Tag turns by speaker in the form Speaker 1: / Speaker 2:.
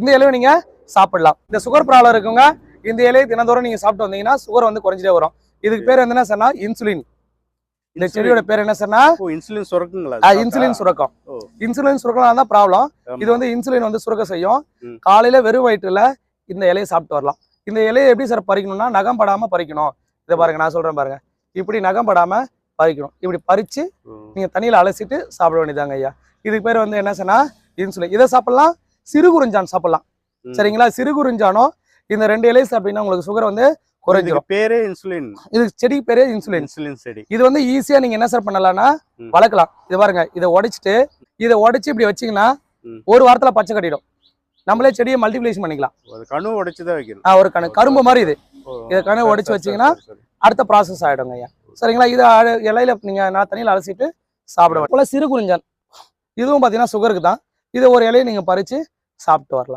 Speaker 1: இந்த இலையை நீங்க சாப்பிடலாம். இந்த சுகர் ப்ராப்ளம் இருக்குங்க இந்த இலையை தினந்தோறும் நீங்க சாப்பிட்டு வந்தீங்கன்னா சுகர் வந்து குறைஞ்சிட்டே வரும். இதுக்கு பேர் என்ன சொன்னா? இன்சுலின் இந்த செடியோட பேர் என்ன சொன்னா?
Speaker 2: ஓ இன்சுலின் சுரக்குங்களா?
Speaker 1: இன்சுலின் சுரக்கம். இன்சுலின் சுரக்கலாம் தான் ப்ராப்ளம். இது வந்து இன்சுலின் வந்து சுரக்க செய்யும். காலையில வெறும் வயிற்றுல இந்த இலையை சாப்பிட்டு வரலாம். இந்த இலையை எப்படி சார் பறிக்கணும்னா நகம் படாம பறிக்கணும். இதை பாருங்க நான் சொல்றேன் பாருங்க. இப்படி நகம் படாம பறிக்கணும். இப்படி பறிச்சு. நீங்க தண்ணியில அலசிட்டு சாப்பிட வேண்டியதாங்க ஐயா. இதுக்கு பேர் வந்து என்ன சொன்னா? இன்சுலின் இதை சாப்பிடலாம்? சிறுகுறிஞ்சான் சாப்பிடலாம்.
Speaker 2: ம்.
Speaker 1: சரிங்களா? சிறுகுறிஞ்சானோ இந்த ரெண்டு இலையை சாப்பிட்டீங்கன்னா உங்களுக்கு சுகர் வந்து குறைஞ்சிரும்.
Speaker 2: பேரே இன்சுலின்
Speaker 1: இது செடிக்கு பேரே இன்சுலின்
Speaker 2: இன்சுலின் செடி.
Speaker 1: இது வந்து ஈஸியா நீங்க என்ன சார் பண்ணலாம்னா. வளர்க்கலாம். இது பாருங்க இதை உடைச்சிட்டு இதை உடைச்சு இப்படி வச்சீங்கன்னா. ஒரு வாரத்துல பச்சை கட்டிடும். நம்மளே செடியை மல்டிப்ளேஷன் பண்ணிக்கலாம்.
Speaker 2: கணு உடைச்சு தான் வைக்கணும்.
Speaker 1: ஆஹ் ஒரு கணு கரும்பு மாதிரி இது. இதை கணு உடைச்சு வச்சீங்கன்னா. அடுத்த ப்ராசஸ் ஆயிடுங்க ஐயா. சரிங்களா? இது இலையில நீங்க நான் தண்ணியில அலசிட்டு சாப்பிட போல சிறு குறிஞ்சான். இதுவும் பாத்தீங்கன்னா சுகருக்கு தான். இதை ஒரு இலையை நீங்கள் பறித்து சாப்பிட்டு வரலாம்.